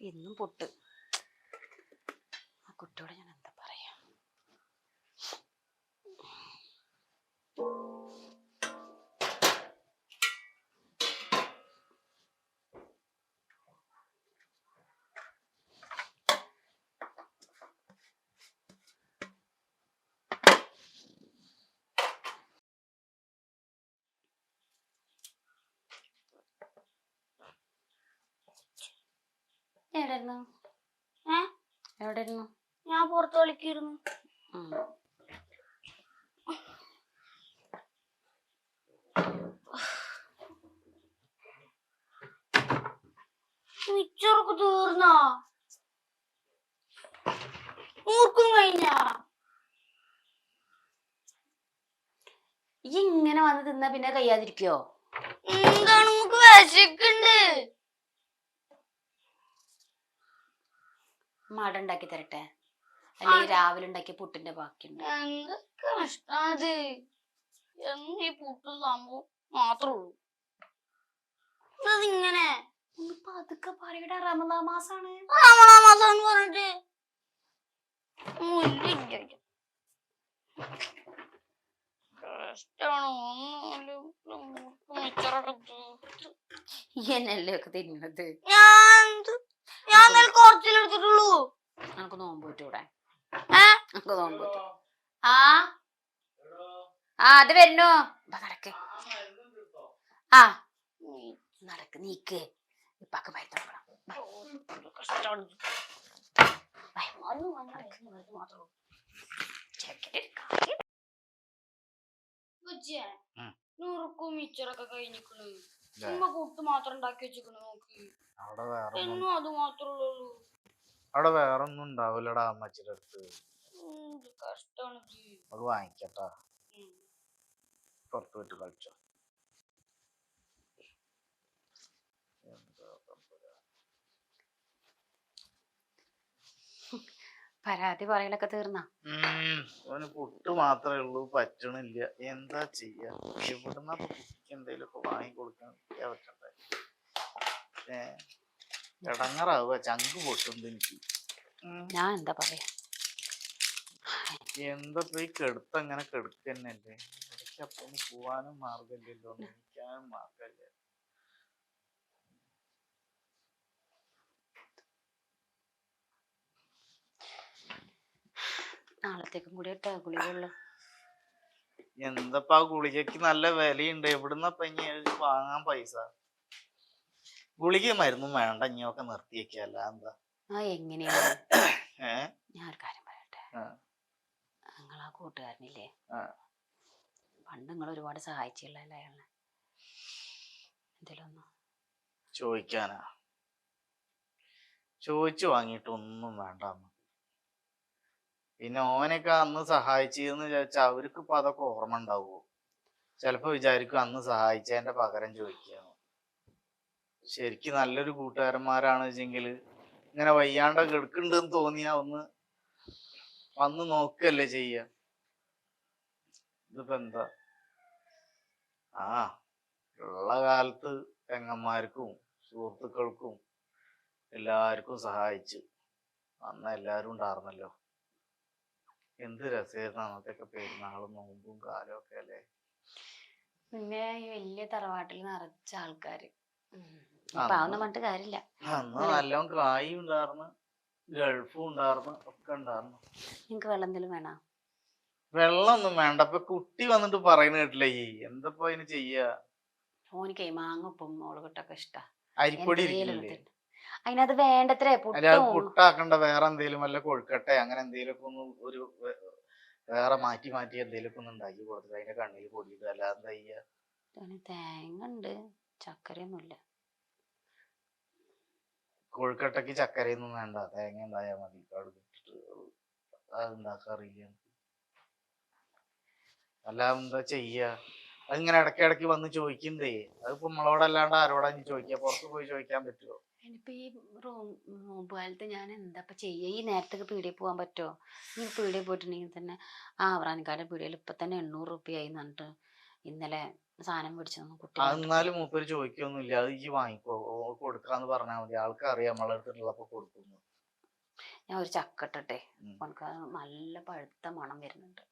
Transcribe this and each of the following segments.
ഇന്നും പൊട്ട്. ആ കുട്ടിയോടെ ഞാൻ എവിടെയായിരുന്നു? ഏ? എവിടെയായിരുന്നു ഞാൻ പുറത്ത് കളിക്കായിരുന്നു. മിച്ചറൊക്കെ തീർന്നോ? മൂർക്കും കഴിഞ്ഞ? ഇങ്ങനെ വന്ന് തിന്നാ പിന്നെ കഴിയാതിരിക്കോ? എന്താണ്? നമുക്ക് വിശക്കുണ്ട് മട ഉണ്ടാക്കി തരട്ടെ? അല്ലെങ്കിൽ രാവിലെ ഉണ്ടാക്കിയ പുട്ടിന്റെ ബാക്കിയുണ്ട്. എന്ത് കഷ്ടാത് എന്നീ പുട്ടും സംഭവം മാത്രമേ ഉള്ളൂ ഇതിങ്ങനെ? ഒന്ന് പതുക്കെ പറയട റമദാ മാസാണ്. റമണാമാസാന്ന് പറഞ്ഞിട്ട് എന്നല്ലേ ഒക്കെ തിന്നുന്നത്? ഞാൻ ഞാൻ ഇന്നലെ കുറച്ചിലെടുത്തിട്ടുള്ളൂ നമുക്ക് നോമ്പ് പറ്റൂടെ ഏ? നമുക്ക് നോമ്പ് പറ്റും ആ? ആ അത് വരുന്നു. ബാ, നടക്ക്. ആ നടക്ക് നീക്ക്. ഇപ്പാക്ക് മരുന്ന്. നൂറുക്കും മിച്ചറൊക്കെ കഴിഞ്ഞിക്കണു? ഉമ്മ പുട്ട് മാത്രം ഉണ്ടാക്കി വെച്ചിക്കണ് നോക്കി. അവിടെ വേറെ ഒന്നും എന്നും അത് മാത്രമേ ഉള്ളൂ അവിടെ വേറെ ഒന്നും ഉണ്ടാവില്ലടാ അമ്മച്ചിയുടെ അടുത്ത്. എന്ത് കഷ്ടാണ് ഇത്. അത് വാങ്ങിക്കട്ടാ. ഉം. പുറത്ത് പോയിട്ട് കളിച്ചോ. എന്താ തമ്പുരാ. പരാതി പറയലൊക്കെ തീർന്നാ? ഉം, അവന് പുട്ട് മാത്രമേ ഉള്ളൂ പറ്റണില്ല. എന്താ ചെയ്യാ? ഇവിടുന്ന് എന്തേലും ഒക്കെ വാങ്ങി കൊടുക്കാൻ പറ്റണ്ടേ ഏ ഇടങ്ങറാവുക ചങ്ക് പൊട്ടുണ്ട് എനിക്ക്. ഞാൻ എന്താ പറയാ? എന്താ ഈ കെടുത്ത് അങ്ങനെ കെടുക്കന്നല്ലേ ഇടയ്ക്ക് അപ്പൊ ഒന്ന് പോവാനും മാർഗമില്ലല്ലോ നിൽക്കാനും മാർഗമില്ല നാളത്തേക്കും കൂടി ഗുളികയുള്ളു. എന്തപ്പാ ഗുളികക്ക് നല്ല വിലയുണ്ട്. എവിടുന്നപ്പ ഇനി ഇത് വാങ്ങാൻ പൈസ? ഗുളിക മരുന്നും വേണ്ട ഇനിയൊക്കെ നിർത്തിയൊക്കെയല്ല എന്താ? ആ എങ്ങനെയാണ്? ഏ? കാര്യം പറയട്ടെ? ആ. നിങ്ങൾ ആ കൂട്ടുകാരനില്ലേ? ആ. പണ്ട് നിങ്ങൾ ഒരുപാട് സഹായിച്ചില്ലല്ലോ അയാളെ? എന്തേലും ഒന്ന് ചോദിക്കാനാ? ചോദിച്ചു വാങ്ങിയിട്ടൊന്നും വേണ്ട അമ്മ പിന്നെ ഓനൊക്കെ അന്ന് സഹായിച്ചെന്ന് ചോദിച്ചാൽ അവർക്ക് ഇപ്പൊ അതൊക്കെ ഓർമ്മ ഉണ്ടാവുമോ ചിലപ്പോ വിചാരിക്കും അന്ന് സഹായിച്ചതിന്റെ പകരം ചോദിക്കാന്ന്. ശരിക്കും നല്ലൊരു കൂട്ടുകാരന്മാരാണ് വെച്ചെങ്കിൽ ഇങ്ങനെ വയ്യാണ്ട കിടക്കുന്നുണ്ടെന്ന് തോന്നിയാ ഒന്ന് വന്ന് നോക്കല്ലേ ചെയ്യ. ഇതിപ്പോ എന്താ? ആ ഉള്ള കാലത്ത് പെങ്ങന്മാർക്കും സുഹൃത്തുക്കൾക്കും എല്ലാവർക്കും സഹായിച്ചു അന്ന് എല്ലാവരും ഉണ്ടായിരുന്നല്ലോ എന്ത് രസമായിരുന്നു അന്നത്തെയൊക്കെ പെരുന്നാളും നോമ്പും കാലം ഒക്കെ അല്ലേ? പിന്നെ ഈ വലിയ തറവാട്ടിൽ നിറച്ച ആൾക്കാര്. അതൊന്നും പറഞ്ഞിട്ട് കാര്യമില്ല. അന്ന് നല്ലോണം കായും ഉണ്ടായിരുന്നു ഗൾഫും ഉണ്ടായിരുന്നു ഒക്കെ ഉണ്ടായിരുന്നു നിങ്ങക്ക് വെള്ളം എന്തെങ്കിലും വേണോ? വെള്ളമൊന്നും വേണ്ട. ഇപ്പൊ കുട്ടി വന്നിട്ട് പറയുന്ന കേട്ടില്ലേ? ഈ എന്തപ്പോ അതിന് ചെയ്യാ? ഓനിക്കേ മാങ്ങ ഉപ്പും മുളകിട്ടൊക്കെ ഇഷ്ടാ. അരിപ്പൊടി ഇല്ലേ ഇരിക്കില്ലേ? ഒന്ന്. അതിനത് വേണ്ടത്രേ അല്ല പുട്ടാക്കണ്ട വേറെ എന്തെങ്കിലും വല്ല കൊഴുക്കട്ടെ അങ്ങനെ എന്തെങ്കിലുമൊക്കെ ഒന്ന് ഒരു വേറെ മാറ്റി മാറ്റി എന്തെങ്കിലും ഒക്കെ ഒന്ന് ഉണ്ടാക്കി കൊടുത്തിട്ട് അതിന്റെ കണ്ണിൽ പൊടിയിട്ട് അല്ലാതെ തേങ്ങ ഉണ്ട് ചക്കരയൊന്നുമില്ല കൊഴുക്കട്ടക്ക് ചക്കരയൊന്നും വേണ്ട തേങ്ങ ഉണ്ടായാൽ മതി അതുണ്ടാക്കാറില്ല അല്ല എന്താ ചെയ്യ? അതിങ്ങനെ ഇടയ്ക്ക് ഇടയ്ക്ക് വന്ന് ചോദിക്കുന്നതേ അതിപ്പോ നമ്മളോടല്ലാണ്ട് ആരോടാ ചോദിക്കുക പുറത്ത് പോയി ചോദിക്കാൻ പറ്റുമോ ഇനിയിപ്പോ ഈ റൂം നോമ്പ് കാലത്ത് ഞാൻ എന്താ ഇപ്പൊ ചെയ്യുക ഈ നേരത്തെ പീടിയിൽ പോകാൻ പറ്റുമോ ഈ പീടിയിൽ പോയിട്ടുണ്ടെങ്കിൽ തന്നെ ആ അവറാനിക്കാരുടെ പീടിയിൽ ഇപ്പൊ തന്നെ എണ്ണൂറ് റുപ്യ ആയി എന്നിട്ട് ഇന്നലെ സാധനം മേടിച്ചു കുട്ടി എന്നാലും മൂപ്പര് ചോദിക്കൊന്നുമില്ല. അത് ഈ വാങ്ങിക്കോ. കൊടുക്കാന്ന് പറഞ്ഞാൽ മതി. ആൾക്ക് അറിയാം നമ്മളെ അടുത്തുള്ളപ്പോ കൊടുക്കുന്നു. ഞാൻ ഒരു ചക്കട്ടെ അത് നല്ല പഴുത്ത മണം വരുന്നുണ്ട്.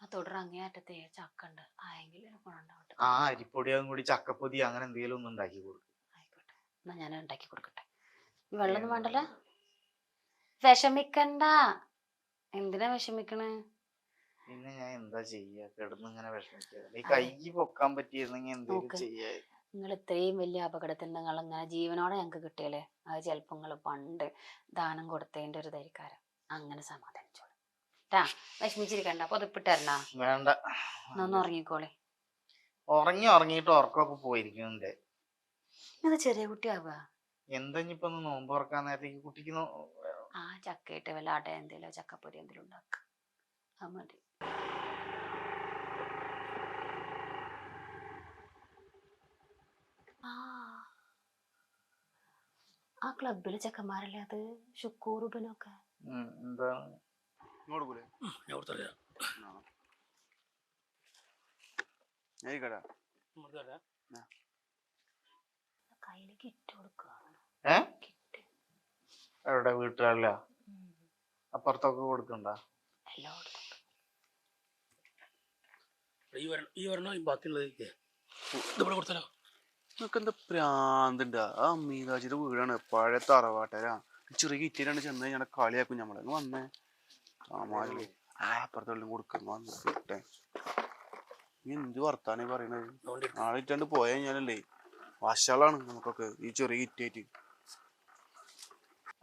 ആ തുടർ അങ്ങേയറ്റത്തെ ചക്ക ഉണ്ട്. ആയെങ്കിൽ ഗുണം ഉണ്ടാവട്ടെ ആ അരിപ്പൊടിയും കൂടി ചക്കപ്പൊതി അങ്ങനെ എന്തെങ്കിലും ഒന്നും ഉണ്ടാക്കി കൊടുക്കും. എന്നാ ഞാൻ ഉണ്ടാക്കി കൊടുക്കട്ടെ വെള്ളമൊന്നും വേണ്ടല്ലോ? വിഷമിക്കണ്ട. എന്തിനാ വിഷമിക്കണേ? പിന്നെ ഞാൻ എന്താ ചെയ്യാ? കിടന്ന് ഇങ്ങനെ വിഷമിക്കുക ഈ കൈ പൊക്കാൻ പറ്റിയിരുന്നെങ്കിൽ എന്തെങ്കിലും നോക്ക്. ചെയ്യാ നിങ്ങൾ ഇത്രയും വലിയ അപകടത്തിൽ നിങ്ങൾ ഇങ്ങനെ ജീവനോടെ ഞങ്ങൾക്ക് കിട്ടിയല്ലേ? അത് ചിലപ്പോൾ നിങ്ങൾ പണ്ട് ദാനം കൊടുത്തതിന്റെ ഒരു ധരിക്കാരം അങ്ങനെ സമാധാനിച്ചോളൂ. ട്ടാ വിഷമിച്ചിരിക്കണ്ട. പൊതുപ്പിട്ടരണ വേണ്ട. ഒന്ന് ഉറങ്ങിക്കോളെ. ഉറങ്ങി ഉറങ്ങിയിട്ട് ഉറക്കമൊക്കെ പോയിരിക്കുന്നുണ്ട്. ഇത് ചെറിയ കുട്ടിയാവുക. എന്താ ഇനിയിപ്പൊ നോമ്പ് തുറക്കാൻ നേരത്തേക്ക് കുട്ടിക്ക് ആ ചക്കയിട്ട് വല്ല അട എന്തേലോ ചക്കപ്പൊരി എന്തേലും ഉണ്ടാക്കുക അത് മതി. ആ. ക്ലബിലെ ചെക്കന്മാരല്ലേ അത്? ഷുക്കൂറുബനൊക്കെ ഉം, എന്താണ് ഏ? എവിടെ? വീട്ടുകാരില്ല അപ്പുറത്തൊക്കെ കൊടുക്കണ്ട? ഈ വരണം ബാക്കിയുള്ളത് കൊടുത്തല്ലോ നിനക്ക് എന്താ പ്രാന്തുണ്ടാ? ആ മീതാജിയുടെ വീടാണ്. പഴയ തറവാട്ടരാ. ചെറിയ കിറ്റിയിലാണ് ചെന്ന് ഞാൻ കളിയാക്കും ഞമ്മളെ. വന്നേ. സാമാനില്ലേ ആ അപ്പുറത്തെല്ലാം കൊടുക്കുന്നു വന്നിട്ടെ എന്ത് വർത്താനേ പറയണത്? ആളിട്ടാണ്ട് നാളെ ഇട്ടാണ്ട് പോയാ ഞാനല്ലേ വശാളാണ് നമുക്കൊക്കെ ഈ ചെറിയ ഇറ്റേറ്റ്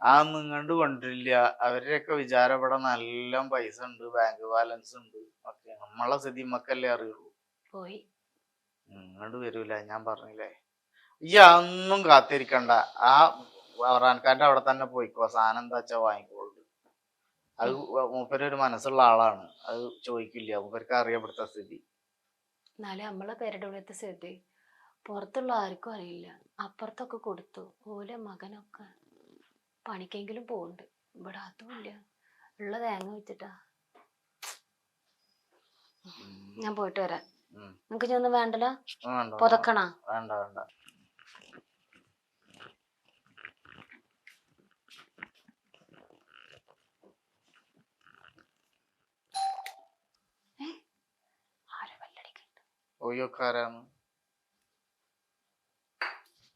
ആ നിങ്ങണ്ട് കൊണ്ടില്ല അവരുടെയൊക്കെ വിചാരം ഇവിടെ നല്ല പൈസ ഉണ്ട് ബാങ്ക് ബാലൻസ് ഉണ്ട്. ഒക്കെ നമ്മളെ സ്ഥിതി മക്കല്ലേ അറിയുള്ളൂ. പോയി. ഇങ്ങോട്ട് വരൂല ഞാൻ പറഞ്ഞില്ലേ? ഈ അന്നും കാത്തിരിക്കണ്ട. ആ വറാൻകാരന്റെ അവിടെ തന്നെ പോയിക്കോ. സാധനം എന്താ വെച്ചാ വാങ്ങിക്കോളൂ. അത് മൂപ്പര് ഒരു മനസ്സുള്ള ആളാണ്. അത് ചോദിക്കില്ല. മൂപ്പർക്ക് അറിയപ്പെടുത്ത സ്ഥിതി. എന്നാലും നമ്മളെ പേരുടെ സ്ഥിതി. പുറത്തുള്ള ആർക്കും അറിയില്ല. അപ്പുറത്തൊക്കെ കൊടുത്തു. ഓലെ മകനൊക്കെ പണിക്കെങ്കിലും പോകുന്നുണ്ട് ഇവിടെ അതുമില്ല ഉള്ള തേങ്ങ വെച്ചിട്ടാ. ഞാൻ പോയിട്ട് വരാം. നിനക്ക് ഇനി ഒന്നും വേണ്ടല്ലോ? വേണ്ട പുതക്കണ? വേണ്ട. വേണ്ട ഒയ്യൊക്കാരാണ്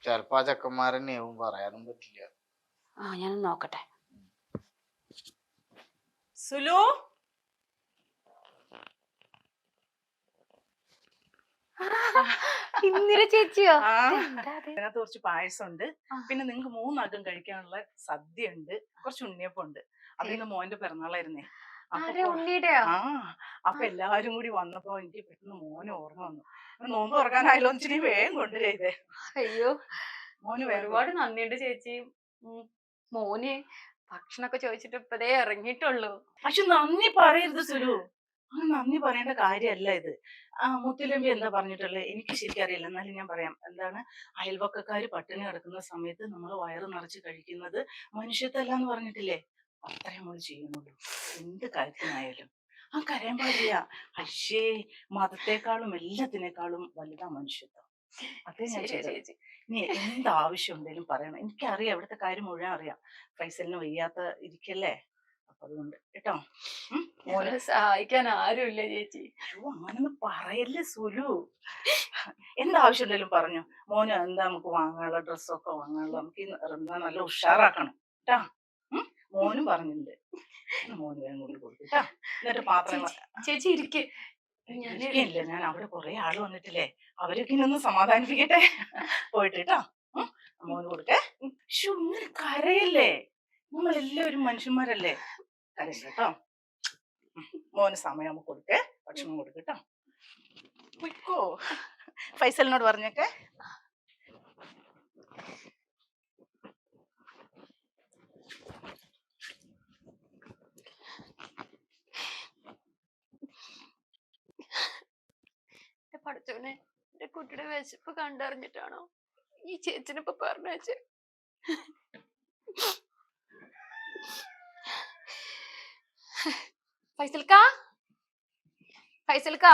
ചെലപ്പോ ആ ചെക്കന്മാരെന്നെയാവും പറയാനും പറ്റില്ല. ആ ഞാൻ നോക്കട്ടെ. സുലു? ഇന്ദിര ചേച്ചിയോ? ആ? അതിനകത്ത് കുറച്ച് പായസം ഉണ്ട് ആ. പിന്നെ നിങ്ങൾക്ക് മൂന്നകം കഴിക്കാനുള്ള സദ്യ ഉണ്ട് കുറച്ച് ഉണ്ണിയപ്പം ഉണ്ട് അത് ഇന്ന് മോന്റെ പിറന്നാളായിരുന്നേ. ആ അപ്പൊ എല്ലാരും കൂടി വന്നപ്പോ എനിക്ക് പെട്ടെന്ന് മോന് ഓർമ്മ വന്നു. നോമ്പ് തുറക്കാനായാലോ ഇച്ചിരി വേഗം കൊണ്ടുവരേ അയ്യോ മോന് ഒരുപാട് നന്ദിയുണ്ട് ചേച്ചി. മോന് ഭക്ഷണൊക്കെ ചോദിച്ചിട്ട് ഇപ്പതേ ഇറങ്ങിയിട്ടുള്ളൂ. പക്ഷെ നന്ദി പറയരുത് സുലു ആ നന്ദി പറയേണ്ട കാര്യമല്ല ഇത്. ആ മുത്തുലമ്പി എന്താ പറഞ്ഞിട്ടുള്ളത് എനിക്ക് ശരിക്കും അറിയില്ല. എന്നാലും ഞാൻ പറയാം. എന്താണ്? അയൽവക്കക്കാര് പട്ടിണി കിടക്കുന്ന സമയത്ത് നമ്മൾ വയറ് നിറച്ച് കഴിക്കുന്നത് മനുഷ്യത്തല്ല എന്ന് പറഞ്ഞിട്ടില്ലേ? അത്രയും നമ്മൾ ചെയ്യുന്നുള്ളൂ. എന്ത് കാര്യത്തിനായാലും. ആ കരയാൻ പാടില്ല. പക്ഷേ മതത്തെക്കാളും എല്ലാത്തിനേക്കാളും വലുതാ മനുഷ്യത്വം. അതേ ഞാൻ ചേച്ചി നീ എന്ത് ആവശ്യം ഉണ്ടെങ്കിലും പറയണം. എനിക്കറിയാം ഇവിടുത്തെ കാര്യം മുഴുവൻ അറിയാം. ഫൈസലിന് വയ്യാത്ത ഇരിക്കല്ലേ? അപ്പൊ അതുകൊണ്ട് കേട്ടോ. മോനെ. സഹായിക്കാൻ ആരുമില്ല ചേച്ചി. അയ്യോ അങ്ങനൊന്നും പറയല്ലേ സുലു. എന്താവശ്യം ഉണ്ടെങ്കിലും പറഞ്ഞു. മോന് എന്താ നമുക്ക് വാങ്ങാനുള്ള ഡ്രസ്സൊക്കെ വാങ്ങാനുള്ള. നമുക്ക് ഈ റംസാൻ നല്ല ഉഷാറാക്കണം. കേട്ടാ? മോനും പറഞ്ഞിട്ടുണ്ട്. മോന് വേഗം കൊണ്ട് കൊടുത്തിട്ടാ എന്നിട്ട് പാത്രം ചേച്ചി ഇരിക്കേ. ഞാൻ ഇരിക്കില്ല ഞാൻ അവിടെ കുറെ ആൾ വന്നിട്ടില്ലേ. അവരൊക്കെ ഇനി ഒന്ന് സമാധാനിപ്പിക്കട്ടെ. പോയിട്ട് കേട്ടോ? മോന് കൊടുക്കേ. പക്ഷെ ഇങ്ങനെ കരയല്ലേ? നമ്മളെല്ലാവരും മനുഷ്യന്മാരല്ലേ? കരയില്ല കേട്ടോ. മോന് സമയം കൊടുക്കേ. ഭക്ഷണം കൊടുക്കട്ടോ പൊയ്ക്കോ. ഫൈസലിനോട് പറഞ്ഞേക്കെ. എന്റെ പഠിച്ചവനെ എന്റെ കുട്ടിയുടെ വിശപ്പ് കണ്ടറിഞ്ഞിട്ടാണോ ഈ ചേച്ചിനിപ്പൊ പറഞ്ഞേ ഫൈസൽക്കാ? ഫൈസൽക്കാ?